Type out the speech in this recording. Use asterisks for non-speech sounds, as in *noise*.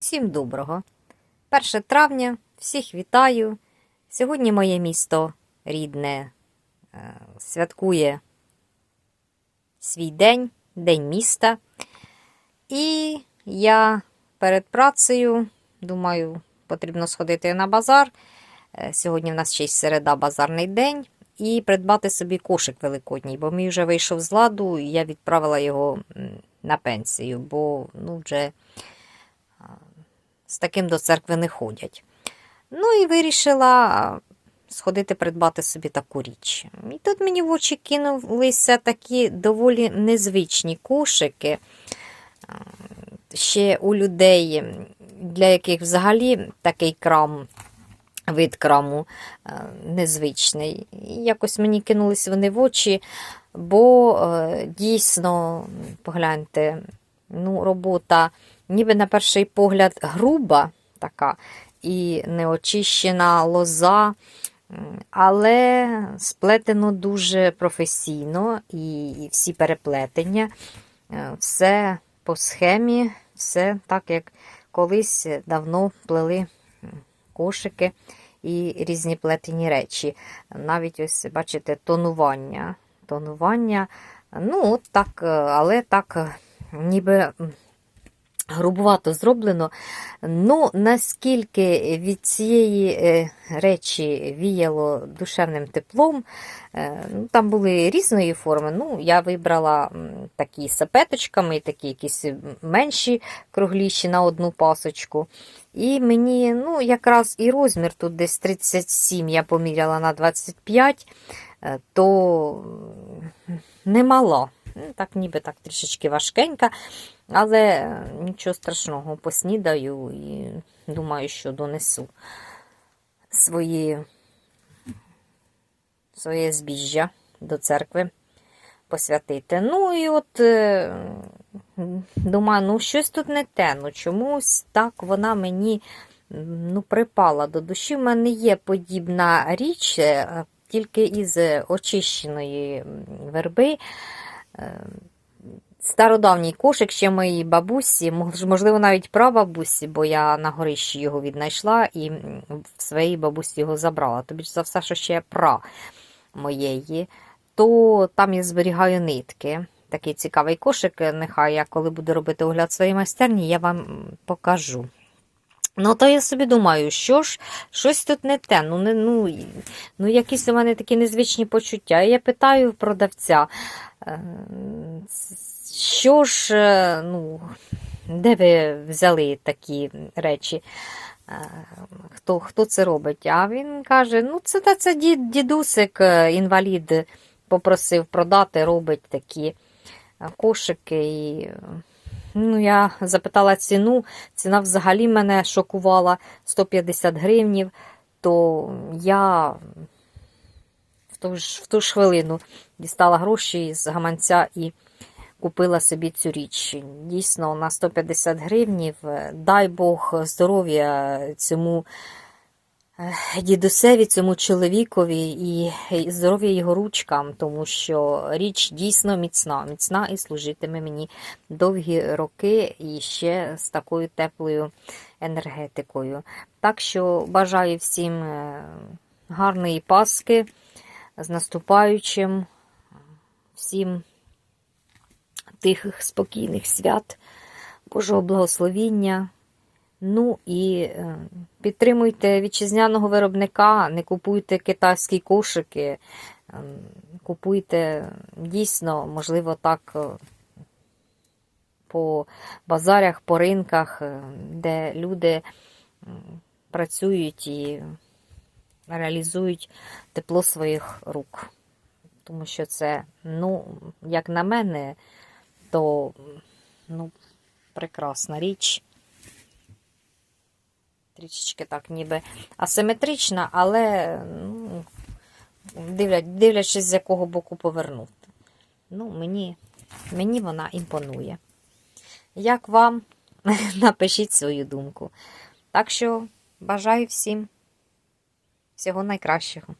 Всім доброго. 1 травня, всіх вітаю. Сьогодні моє місто рідне е, святкує свій день, День міста. І я перед працею, думаю, потрібно сходити на базар. Е, Сьогодні в нас ще й середа базарний день. І придбати собі кошик великодній, бо мій вже вийшов з ладу, і я відправила його на пенсію, бо ну, вже з таким до церкви не ходять. Ну і вирішила сходити придбати собі таку річ. І тут мені в очі кинулися такі доволі незвичні кошики. Ще у людей, для яких взагалі такий крам, вид краму незвичний. І якось мені кинулись вони в очі, бо е, дійсно, погляньте, ну, робота ніби на перший погляд груба така і неочищена лоза, але сплетено дуже професійно і всі переплетення, е, все по схемі, все так, як колись давно плели кошики і різні плетені речі. Навіть ось, бачите, тонування. Тонування, ну, от так, е, але так, е, ніби грубувато зроблено. Ну, наскільки від цієї е, речі віяло душевним теплом, е, ну, там були різної форми. Ну, я вибрала такі з сапеточками, такі якісь менші кругліші на одну пасочку. І мені, ну, якраз і розмір тут десь 37 я поміряла на 25, е, то немало. Ну, Так, ніби так трішечки важкенька, але нічого страшного, поснідаю і думаю, що донесу свої, своє збіжжя до церкви посвятити. Ну і от е, думаю, ну щось тут не те. Ну чомусь так вона мені ну, припала до душі. В мене є подібна річ, е, тільки із очищеної верби. Стародавній кошик ще моїй бабусі, можливо, навіть прабабусі, бо я на горищі його віднайшла і в своїй бабусі його забрала. Тобі за все, що ще пра моєї, то там я зберігаю нитки. Такий цікавий кошик. Нехай я коли буду робити огляд своєї майстерні, я вам покажу. Ну, то я собі думаю, що ж, щось тут не те. Ну, не, ну, ну якісь у мене такі незвичні почуття. І я питаю продавця, е, що ж, е, ну, де ви взяли такі речі? Е, Хто, хто це робить? А він каже: ну, це, це дід, дідусик, е, інвалід, попросив продати, робить такі кошики. І, ну, я запитала ціну. Ціна взагалі мене шокувала 150 гривнів, то я в ту ж, в ту ж хвилину дістала гроші з гаманця і купила собі цю річ. Дійсно, на 150 гривнів. Дай Бог здоров'я цьому е, дідусеві, цьому чоловікові і здоров'я його ручкам, тому що річ дійсно міцна, міцна і служитиме мені довгі роки і ще з такою теплою енергетикою. Так що бажаю всім е, гарної Пасхи з наступаючим, всім тихих, спокійних свят, Божого благословіння. Ну і е, підтримуйте вітчизняного виробника, не купуйте китайські кошики, е, купуйте дійсно, можливо, так е, по базарях, по ринках, де люди працюють і реалізують тепло своїх рук. Тому що це, ну, як на мене, то ну, прекрасна річ. Трішечки так, ніби асиметрична, але ну, дивля, дивлячись, з якого боку повернути. Ну, мені, мені вона імпонує. Як вам? *laughs* Напишіть свою думку. Так що бажаю всім всього найкращого.